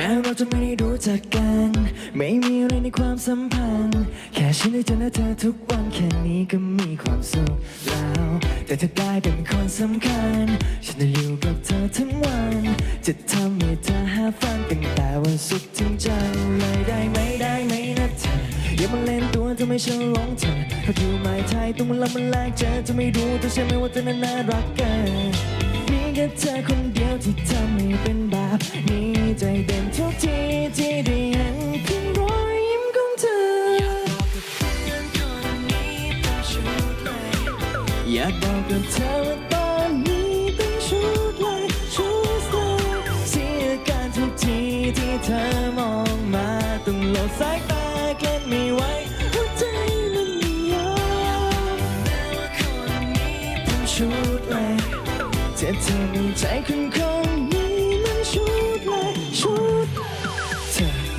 ม้เราจะไม่ได้รู้จักกัน ไม่มีอะไรในความสัมพันธ์ แค่ฉันได้เจอหน้าเธอทุกวันแค่นี้ก็มีความสุขแล้ว แต่เธอได้เป็นคนสำคัญ ฉันจะอยู่กับเธอทั้งวัน จะทำให้เธอหาฟังตั้งแต่วันศุกร์ถึงจันทร์เลยได้ไหมได้ไหมนะเธออย่ามาเล่นตัวทำไมฉันหลงเธอเขาดูไม่ไทยตัวมันละมันแรกเจอจะไม่รู้ตัวใช่ไหมว่าเธอนั้นน่ารักเกินมีแค่เธอคนเดียวที่ทำให้เป็นแบบนี้ ใจเด่นทุกทีที่ได้เห็นเพียงรอยยิ้มของเธอ อยากบอกกับเธอว่าตอนนี้ต้องชุดเลยชุดเลยเสียการทุกทีที่เธอมองมาต้องหลบสายตาเก็บไม่ไหวหัวใจมันไม่ยอมแม้ว่าคนนี้ต้องชุดเลยเจ็บเธอในใจคน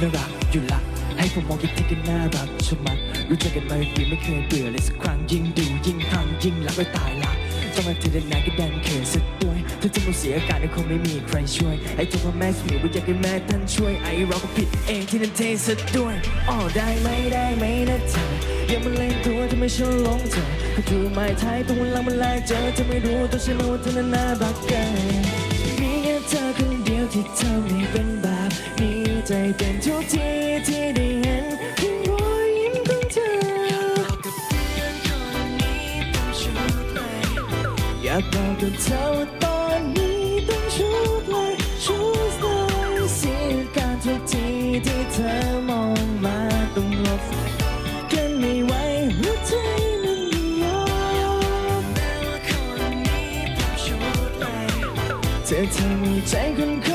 น่ารักอยู่ละให้ผมมองกี่ทีก็น่ารักชมัดรู้จักกันมาปีไม่เคยเบื่อเลยสักครั้งยิ่งดูยิ่งหังยิ่งรักไปตายละต้องมาเจอเดินนานก็ดันเขินสักด้วยถ้าจะมาเสียอาการก็คงไม่มีใครช่วยไอ้ตัวพ่อแม่สมิวอยากให้แม่ท่านช่วยไอ้เราก็ผิดเองที่นั่นเทซะด้วยอ๋อได้ไหมได้ไหมนะเธออย่ามาเล่นตัวทำไมฉันหลงเธอก็คือไม่ท้ายตัวเรามันแลกเจอจะไม่รู้ตัวฉันรู้ว่าเธอนั้นน่ารักเกินมีแค่เธอคนเดียวที่ทำให้เป็นแบบ ใจเต้นทุกทีที่ได้เห็นเพียงรอยยิ้มของเธอ อยากบอกกับเธอว่าตอนนี้ต้องชุดเลย ชุดเลยเสียการทุกทีที่เธอมองมาต้องหลบกันไม่ไหวหัวใจมันไม่ยอมแม้ว่าคนนี้ต้องชุดเลยเธอทำให้ใจคนคน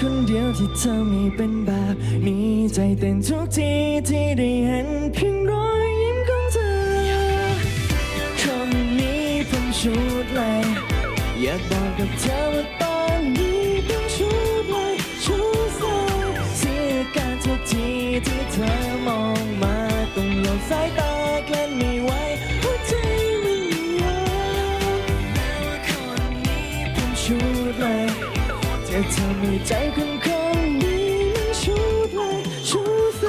คนเดียวที่ทำให้เป็นแบบนี้ใจเต้นทุกทีที่ได้เห็นเพียงรอยยิ้มของเธอคนนี้ผมชุดเลยอยากบอกกับเธอว่าตอนนี้ต้องชุดเลยชุดเลยเสียการทุกทีที่เธอมองมาต้องหลบสายตาเกล้นไม่ไหวหัวใจมันไม่ยอมแม้ว่าคนนี้ผมชุด แต่ทำให้ใจของคนนี้มันชูไปชูไป